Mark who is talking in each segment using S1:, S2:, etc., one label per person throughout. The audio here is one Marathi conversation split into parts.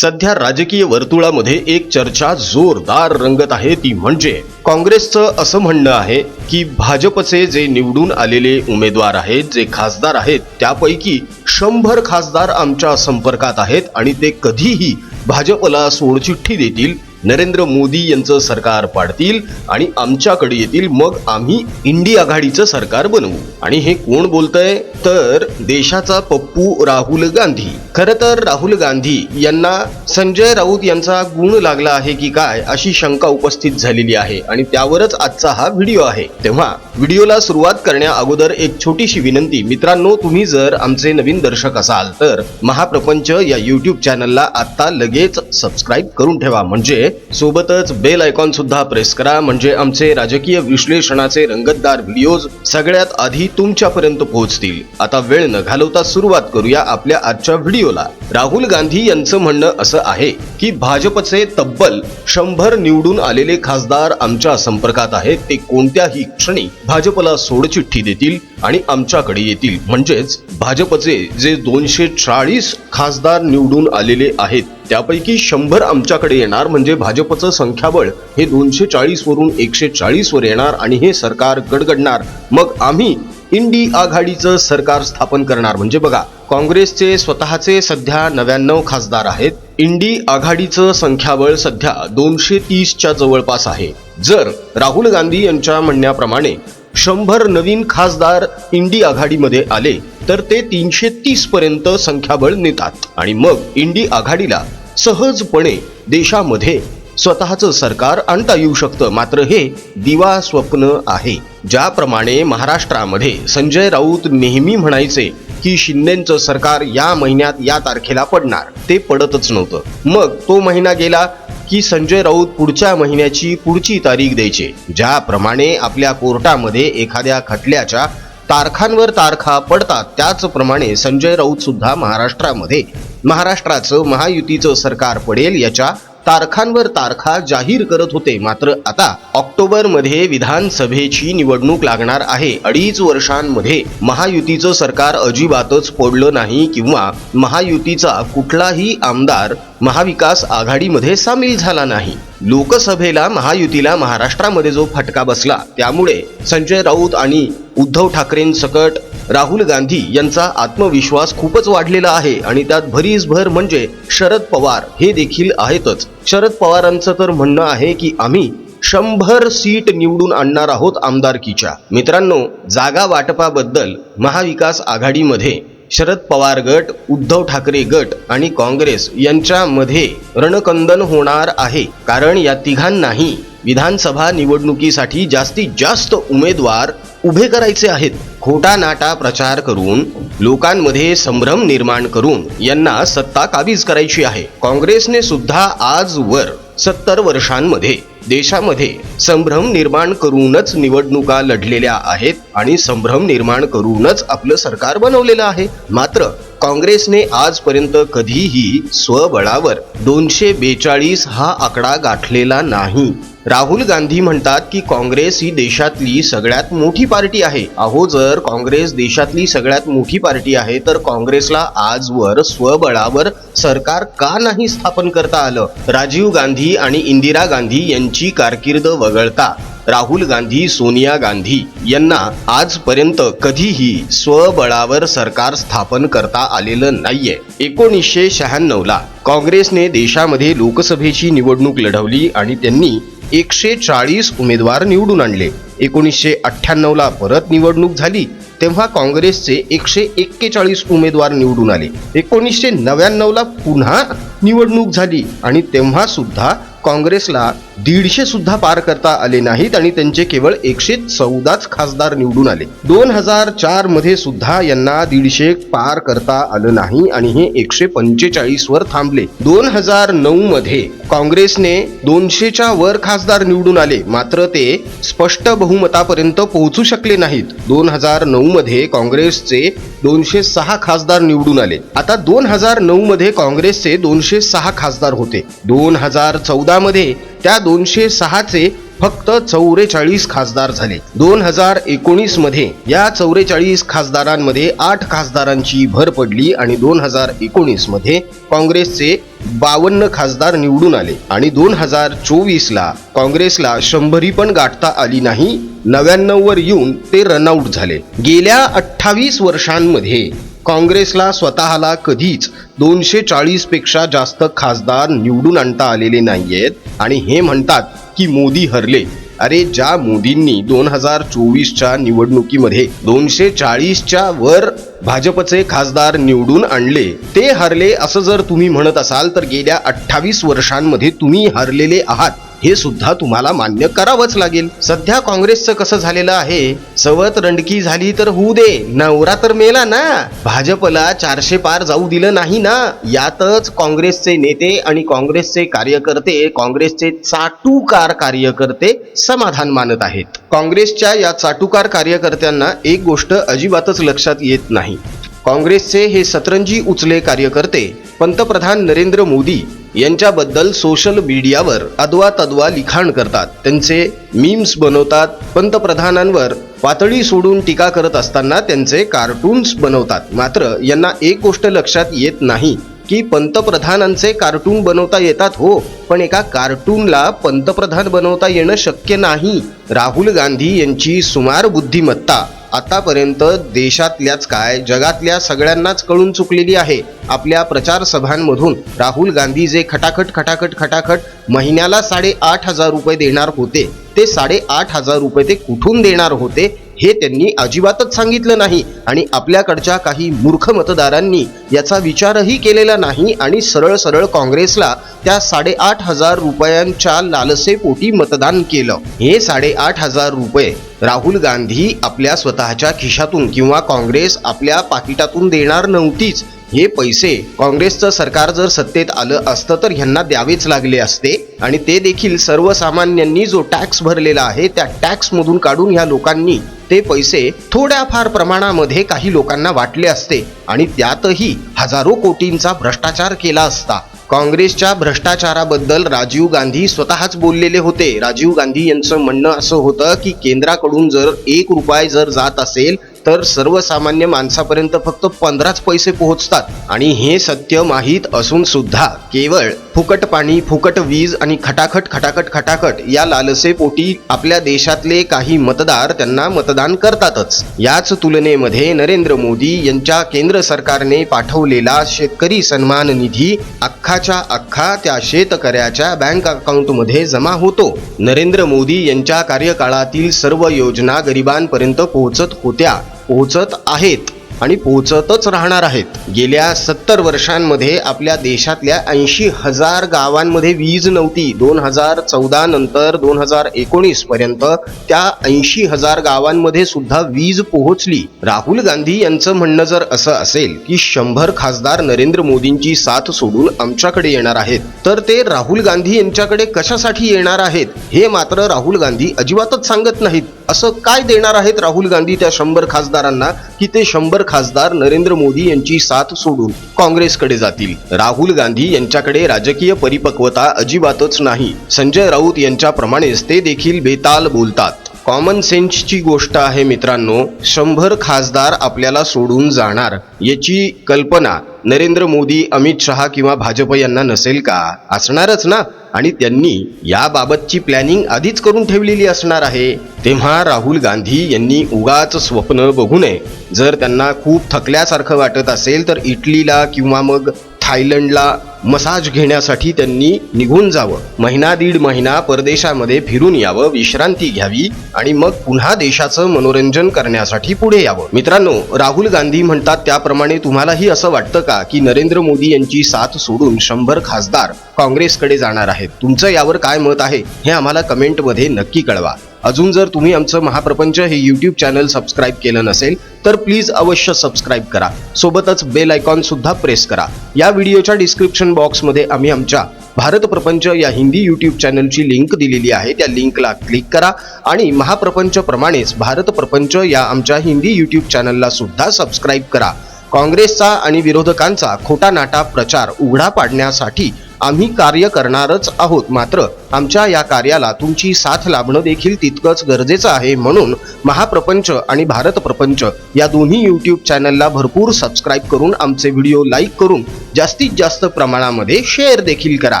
S1: सध्या राजकीय वर्तुळामध्ये एक चर्चा जोरदार रंगत आहे ती म्हणजे काँग्रेसचं असं म्हणणं आहे की भाजपचे जे निवडून आलेले उमेदवार आहेत जे खासदार आहेत त्यापैकी शंभर खासदार आमच्या संपर्कात आहेत आणि ते कधीही भाजपला सोडचिठ्ठी देतील नरेंद्र मोदी यांचं सरकार पाडतील आणि आमच्याकडे येतील मग आम्ही इंडी आघाडीचं सरकार बनवू. आणि हे कोण बोलतंय? तर देशाचा पप्पू राहुल गांधी. खरं तर राहुल गांधी यांना संजय राऊत यांचा गुण लागला आहे की काय अशी शंका उपस्थित झालेली आहे. आणि त्यावरच आजचा हा व्हिडिओ आहे. तेव्हा व्हिडिओला सुरुवात करण्या अगोदर एक छोटीशी विनंती. मित्रांनो तुम्ही जर आमचे नवीन दर्शक असाल तर महाप्रपंच या युट्यूब चॅनलला आता लगेच सबस्क्राईब करून ठेवा. म्हणजे सोबतच बेल आयकॉन सुद्धा प्रेस करा. म्हणजे आमचे राजकीय विश्लेषणाचे रंगतदार व्हिडिओज सगळ्यात आधी तुमच्यापर्यंत पोहोचतील. आता वेळ न घालवता सुरुवात करूया आपल्या आजच्या व्हिडिओला. राहुल गांधी यांचं म्हणणं असं आहे की भाजपचे तब्बल शंभर निवडून आलेले खासदार आमच्या संपर्कात आहेत. ते कोणत्याही क्षणी भाजपला सोडचिठ्ठी देतील आणि आमच्याकडे येतील. म्हणजेच भाजपचे जे दोनशे चाळीस खासदार निवडून आलेले आहेत त्यापैकी शंभर आमच्याकडे येणार म्हणजे भाजपचं संख्याबळ हे दोनशे चाळीसवरून एकशे चाळीसवर येणार आणि हे सरकार गडगडणार. मग आम्ही इंडी आघाडीचं सरकार स्थापन करणार. म्हणजे बघा काँग्रेसचे स्वतःचे सध्या नव्याण्णव खासदार आहेत. इंडी आघाडीचं संख्याबळ सध्या दोनशे तीसच्या जवळपास आहे. जर राहुल गांधी यांच्या म्हणण्याप्रमाणे शंभर नवीन खासदार इंडी आघाडीमध्ये आले तर ते तीनशे तीस पर्यंत संख्याबळ नेतात. आणि मग इंडी आघाडीला सहजपणे देशामध्ये स्वतःचं सरकार आणता येऊ शकतं. मात्र हे दिवा स्वप्न आहे. ज्याप्रमाणे महाराष्ट्रामध्ये संजय राऊत नेहमी म्हणायचे की शिंदेचं सरकार या महिन्यात या तारखेला पडणार. ते पडतच नव्हतं. मग तो महिना गेला की संजय राऊत पुढच्या महिन्याची पुढची तारीख द्यायचे. ज्याप्रमाणे आपल्या कोर्टामध्ये एखाद्या खटल्याच्या तारखांवर तारखा पडतात त्याचप्रमाणे संजय राऊत सुद्धा महाराष्ट्रामध्ये महाराष्ट्राचं महायुतीचं सरकार पडेल याच्या तारखांवर तारखा जाहीर करत होते. मात्र आता ऑक्टोबरमध्ये विधानसभेची निवडणूक लागणार आहे. अडीच वर्षांमध्ये महायुतीचं सरकार अजिबातच पडलं नाही किंवा महायुतीचा कुठलाही आमदार महाविकास आघाडीमध्ये सामील झाला नाही. लोकसभेला महायुतीला महाराष्ट्रामध्ये जो फटका बसला त्यामुळे संजय राऊत आणि उद्धव ठाकरेंसकट राहुल गांधी यांचा आत्मविश्वास खूपच वाढलेला आहे आणि त्यात भरीसभर म्हणजे शरद पवार हे देखील आहेतच. शरद पवारांचं तर म्हणणं आहे की आम्ही शंभर सीट निवडून आणणार आहोत आमदारकीच्या. मित्रांनो जागा वाटपाबद्दल महाविकास आघाडीमध्ये शरद पवार गट उद्धव ठाकरे गट आणि काँग्रेस यांच्यामध्ये रणकंदन होणार आहे. कारण या तिघांनाही विधानसभा निवडणुकीसाठी जास्तीत जास्त उमेदवार उभे करायचे आहेत. खोटा नाटा प्रचार करून लोकांमध्ये संभ्रम निर्माण करून यांना सत्ता काबीज करायची आहे. काँग्रेसने सुद्धा आजवर सत्तर वर्षांमध्ये देशामध्ये संभ्रम निर्माण करूनच निवडणुका लढलेल्या आहेत आणि संभ्रम निर्माण करूनच आपलं सरकार बनवलेलं आहे. मात्र काँग्रेसने आजपर्यंत कधीही स्वबळावर दोनशे बेचाळीस हा आकडा गाठलेला नाही. राहुल गांधी म्हणतात की काँग्रेस ही देशातली सगळ्यात मोठी पार्टी आहे. अहो जर काँग्रेस देशातली सगळ्यात मोठी पार्टी आहे तर काँग्रेसला आजवर स्वबळावर सरकार का नाही स्थापन करता आलं? राजीव गांधी आणि इंदिरा गांधी यांची कारकीर्द वगळता. राहुल गांधी सोनिया गांधी यांना आजपर्यंत कधीही स्वबळावर सरकार स्थापन करता आलेलं नाहीये. एकोणीसशे शहाण्णव ला काँग्रेसने देशामध्ये लोकसभेची निवडणूक लढवली आणि त्यांनी एकशे चाळीस उमेदवार निवडून आणले. एकोणीसशे अठ्ठ्याण्णव ला परत निवडणूक झाली तेव्हा काँग्रेसचे एकशे एक्केचाळीस उमेदवार निवडून आले. एकोणीसशे नव्याण्णव ला पुन्हा निवडणूक झाली आणि तेव्हा सुद्धा काँग्रेसला दीडशे सुद्धा पार करता आले नाहीत आणि त्यांचे केवळ एकशे चौदाच खासदार निवडून आले. दोन हजार चारमध्ये सुद्धा यांना दीडशे पार करता आलं नाही आणि हे एकशे पंचेचाळीस वर थांबले. दोन हजार नऊ मध्ये काँग्रेसने दोनशेच्या वर खासदार निवडून आले. मात्र ते स्पष्ट बहुमतापर्यंत पोहोचू शकले नाहीत. दोन हजार नऊ मध्ये काँग्रेसचे दोनशे सहा खासदार निवडून आले. आता दोन हजार नऊ मध्ये काँग्रेसचे दोनशे सहा खासदार होते. दोन हजार चौदा मध्ये त्या दोनशे सहाचे फक्त चौवेचाळीस खासदार झाले. दोन हजार एकोणीसमध्ये या चौवेचाळीस खासदारांमध्ये आठ खासदारांची भर पडली आणि दोन हजार एकोणीसमध्ये काँग्रेसचे बावन्न खासदार निवडून आले. आणि दोन हजार चोवीस ला काँग्रेसला शंभरी पण गाठता आली नाही नव्याण्णव वर येऊन ते रनआउट झाले. गेल्या अठ्ठावीस वर्षांमध्ये काँग्रेसला स्वतःला कधीच दोनशे चाळीसपेक्षा जास्त खासदार निवडून आणता आलेले नाहीयेत. आणि हे म्हणतात की मोदी हरले. अरे ज्या मोदींनी दोन हजार चोवीसच्या निवडणुकीमध्ये दोनशे चाळीसच्या वर भाजपचे खासदार निवडून आणले ते हरले असं जर तुम्ही म्हणत असाल तर गेल्या अठ्ठावीस वर्षांमध्ये तुम्ही हरलेले आहात. हे सुद्धा तुम्हाला मान्य करावंच लागेल. सध्या काँग्रेसचं कसं झालेलं आहे? सवत रंडकी झाली तर होऊ दे. नवरा तर मेला ना. भाजपला चारशे पार जाऊ दिलं नाही ना. यातच काँग्रेसचे नेते आणि काँग्रेसचे कार्यकर्ते काँग्रेसचे चाटूकार कार्यकर्ते समाधान मानत आहेत. काँग्रेसच्या या चाटूकार कार्यकर्त्यांना एक गोष्ट अजिबातच लक्षात येत नाही. काँग्रेसचे हे सतरंजी उचले कार्यकर्ते पंतप्रधान नरेंद्र मोदी यांच्याबद्दल सोशल मीडियावर अदवा तद्वा लिखाण करतात. त्यांचे मीम्स बनवतात. पंतप्रधानांवर पातळी सोडून टीका करत असताना त्यांचे कार्टून्स बनवतात. मात्र यांना एक गोष्ट लक्षात येत नाही. की पंतप्रधानांचे कार्टून बनवता येतात हो पण एका कार्टूनला पंतप्रधान बनवता येणं शक्य नाही. राहुल गांधी यांची सुमार बुद्धिमत्ता. आतापर्यंत देशातल्याच काय जगातल्या सगळ्यांनाच कळून चुकलेली आहे. आपल्या प्रचार सभांमधून राहुल गांधी जे खटाखट खटाखट खटाखट महिन्याला साडेआठ हजार रुपये देणार होते ते साडेआठ हजार रुपये ते कुठून देणार होते हे त्यांनी अजिबातच सांगितलं नाही आणि आपल्याकडच्या काही मूर्ख मतदारांनी याचा विचारही केलेला नाही आणि सरळ सरळ काँग्रेसला त्या साडेआठ हजार रुपयांच्या लालसेपोटी मतदान केलं. हे साडेआठ हजार रुपये राहुल गांधी आपल्या स्वतःच्या खिशातून किंवा काँग्रेस आपल्या पाकिटातून देणार नव्हतीच. हे पैसे काँग्रेसचं सरकार जर सत्तेत आलं असतं तर ह्यांना द्यावेच लागले असते आणि ते देखील सर्वसामान्यांनी जो टॅक्स भरलेला आहे त्या टॅक्समधून काढून ह्या लोकांनी ते पैसे थोड्याफार प्रमाणामध्ये काही लोकांना वाटले असते आणि त्यातही हजारो कोटींचा भ्रष्टाचार केला असता. काँग्रेसच्या भ्रष्टाचाराबद्दल राजीव गांधी स्वतःच बोललेले होते. राजीव गांधी यांचं म्हणणं असं होतं की केंद्राकडून जर एक रुपये जर जात असेल तर सर्वसामान्य माणसापर्यंत फक्त पंधराच पैसे पोहोचतात. आणि हे सत्य माहीत असून सुद्धा केवळ फुकट पाणी फुकट वीज आणि खटाखट खटाखट खटाखट या लालसेपोटी आपल्या देशातले काही मतदार त्यांना मतदान करतातच. याच तुलनेमध्ये नरेंद्र मोदी यांच्या केंद्र सरकारने पाठवलेला शेतकरी सन्मान निधी अख्खाच्या अख्खा त्या शेतकऱ्याच्या बँक अकाउंटमध्ये जमा होतो. नरेंद्र मोदी यांच्या कार्यकाळातील सर्व योजना गरिबांपर्यंत पोहोचत होत्या पोहोचत आहेत. आणि पोहोचतच राहणार आहेत. गेल्या सत्तर वर्षांमध्ये आपल्या देशातल्या ऐंशी हजार गावांमध्ये वीज नव्हती. दोन हजार चौदा नंतर दोन हजार एकोणीस पर्यंत त्या ऐंशी हजार गावांमध्ये सुद्धा वीज पोहोचली. राहुल गांधी यांचं म्हणणं जर असं असेल की शंभर खासदार नरेंद्र मोदींची साथ सोडून आमच्याकडे येणार आहेत तर ते राहुल गांधी यांच्याकडे कशासाठी येणार आहेत हे मात्र राहुल गांधी अजिबातच सांगत नाहीत. असं काय देणार आहेत राहुल गांधी त्या शंभर खासदारांना की ते शंभर खासदार नरेंद्र मोदी यांची साथ सोडून काँग्रेसकडे जातील? राहुल गांधी यांच्याकडे राजकीय परिपक्वता अजिबातच नाही. संजय राऊत यांच्याप्रमाणेच ते देखील बेताल बोलतात. कॉमन सेन्सची गोष्ट आहे मित्रांनो शंभर खासदार आपल्याला सोडून जाणार. याची कल्पना नरेंद्र मोदी अमित शहा किंवा भाजप यांना नसेल का? असणारच ना? आणि त्यांनी याबाबतची प्लॅनिंग आधीच करून ठेवलेली असणार आहे. तेव्हा राहुल गांधी यांनी उगाच स्वप्न बघू नये. जर त्यांना खूप थकल्यासारखं वाटत असेल तर इटलीला किंवा मग थायलंडला मसाज घेण्यासाठी त्यांनी निघून जावं. महिना दीड महिना परदेशामध्ये फिरून यावं विश्रांती घ्यावी आणि मग पुन्हा देशाचं मनोरंजन करण्यासाठी पुढे यावं. मित्रांनो राहुल गांधी म्हणतात त्याप्रमाणे तुम्हालाही असं वाटतं का की नरेंद्र मोदी यांची साथ सोडून शंभर खासदार काँग्रेसकडे जाणार आहेत? तुमचं यावर काय मत आहे? हे आम्हाला कमेंटमध्ये नक्की कळवा. अजून जर तुम्ही आमचं महाप्रपंच हे यूट्यूब चॅनल सबस्क्राईब केलं नसेल तर प्लीज अवश्य सबस्क्राईब करा. सोबतच बेल आयकॉन सुद्धा प्रेस करा. या व्हिडिओच्या डिस्क्रिप्शन बॉक्समध्ये आम्ही आमच्या भारत प्रपंच या हिंदी यूट्यूब चॅनलची लिंक दिलेली आहे. त्या लिंकला क्लिक करा आणि महाप्रपंच प्रमाणेच भारत प्रपंच या आमच्या हिंदी यूट्यूब चॅनलला सुद्धा सबस्क्राईब करा. काँग्रेसचा आणि विरोधकांचा खोटा नाटा प्रचार उघडा पाडण्यासाठी आम्ही कार्य करणारच आहोत. मात्र आमच्या या कार्याला तुमची साथ लाभणं देखील तितकंच गरजेचं आहे म्हणून महाप्रपंच आणि भारत प्रपंच या दोन्ही यूट्यूब चॅनलला भरपूर सबस्क्राईब करून आमचे व्हिडिओ लाईक करून जास्तीत जास्त प्रमाणामध्ये शेअर देखील करा.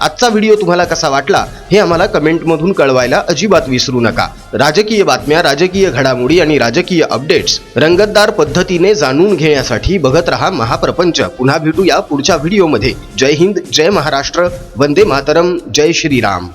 S1: आजचा व्हिडिओ तुम्हाला कसा वाटला हे आम्हाला कमेंटमधून कळवायला अजिबात विसरू नका. राजकीय बातम्या राजकीय घडामोडी आणि राजकीय अपडेट्स रंगतदार पद्धतीने जाणून घेण्यासाठी बघत रहा महाप्रपंच. पुन्हा भेटूया पुढच्या व्हिडिओमध्ये जय हिंद जय महाराष्ट्र. वंदे मातरम. जय श्रीराम.